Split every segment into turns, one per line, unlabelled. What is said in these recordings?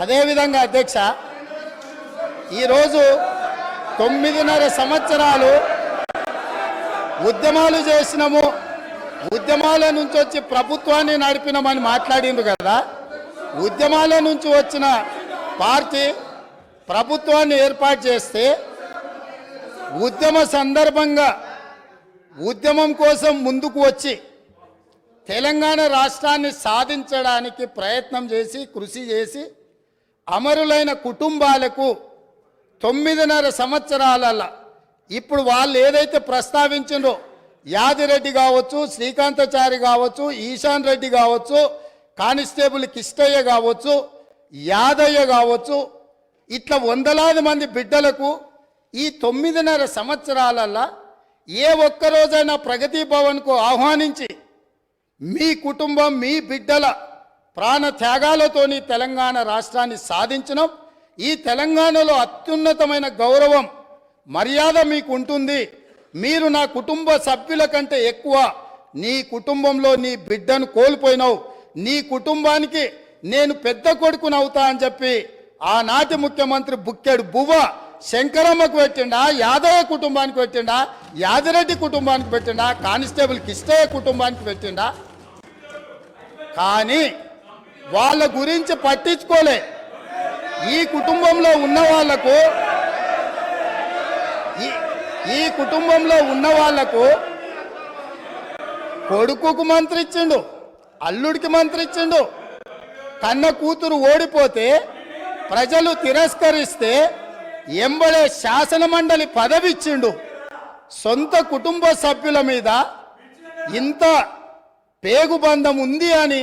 అదేవిధంగా అధ్యక్ష ఈరోజు తొమ్మిదిన్నర సంవత్సరాలు ఉద్యమాలు చేసినాము. ఉద్యమాల నుంచి వచ్చి ప్రభుత్వాన్ని నడిపినామని మాట్లాడిండు కదా. ఉద్యమాల నుంచి వచ్చిన పార్టీ ప్రభుత్వాన్ని ఏర్పాటు చేస్తే ఉద్యమ సందర్భంగా ఉద్యమం కోసం ముందుకు వచ్చి తెలంగాణ రాష్ట్రాన్ని సాధించడానికి ప్రయత్నం చేసి కృషి చేసి అమరులైన కుటుంబాలకు తొమ్మిదిన్నర సంవత్సరాల ఇప్పుడు వాళ్ళు ఏదైతే ప్రస్తావించిండ్రో యాదిరెడ్డి కావచ్చు శ్రీకాంతచారి కావచ్చు ఈశాన్ రెడ్డి కావచ్చు కానిస్టేబుల్ కిష్టయ్య కావచ్చు యాదయ్య కావచ్చు ఇట్లా వందలాది మంది బిడ్డలకు ఈ తొమ్మిదిన్నర సంవత్సరాలల్లా ఏ ఒక్కరోజైనా ప్రగతి భవన్కు ఆహ్వానించి మీ కుటుంబం మీ బిడ్డల ప్రాణ త్యాగాలతోని తెలంగాణ రాష్ట్రాన్ని సాధించడం ఈ తెలంగాణలో అత్యున్నతమైన గౌరవం మర్యాద మీకు ఉంటుంది మీరు నా కుటుంబ సభ్యుల కంటే ఎక్కువ నీ కుటుంబంలో నీ బిడ్డను కోల్పోయినావు. నీ కుటుంబానికి నేను పెద్ద కొడుకుని అవుతా అని చెప్పి ఆనాటి ముఖ్యమంత్రి బుక్కెడు బువ్వ శంకరమ్మకు పెట్టిండా యాదవ కుటుంబానికి పెట్టిండా యాదిరెడ్డి కుటుంబానికి పెట్టిండా కానిస్టేబుల్ కిష్టయ్య కుటుంబానికి పెట్టిండా. కానీ వాళ్ళ గురించి పట్టించుకోలే. ఈ కుటుంబంలో ఉన్న వాళ్ళకు ఈ- ఈ కుటుంబంలో ఉన్న వాళ్ళకు కొడుకుకు మంత్రి ఇచ్చిండు అల్లుడికి మంత్రి ఇచ్చిండు కన్న కూతురు ఓడిపోతే ప్రజలు తిరస్కరిస్తే ఎంబడే శాసన మండలి పదవి ఇచ్చిండు సొంత కుటుంబ సభ్యుల మీద ఇంత పేగుబంధం ఉంది అని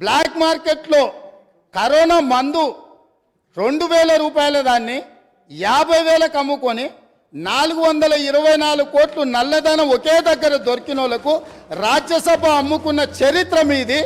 బ్లాక్ మార్కెట్లో కరోనా మందు రెండు వేల రూపాయల దాన్ని యాభై వేలకు అమ్ముకొని నాలుగు వందల ఇరవై నాలుగు కోట్లు నల్లధనం ఒకే దగ్గర దొరికిన వాళ్ళకు రాజ్యసభ అమ్ముకున్న చరిత్ర మీది.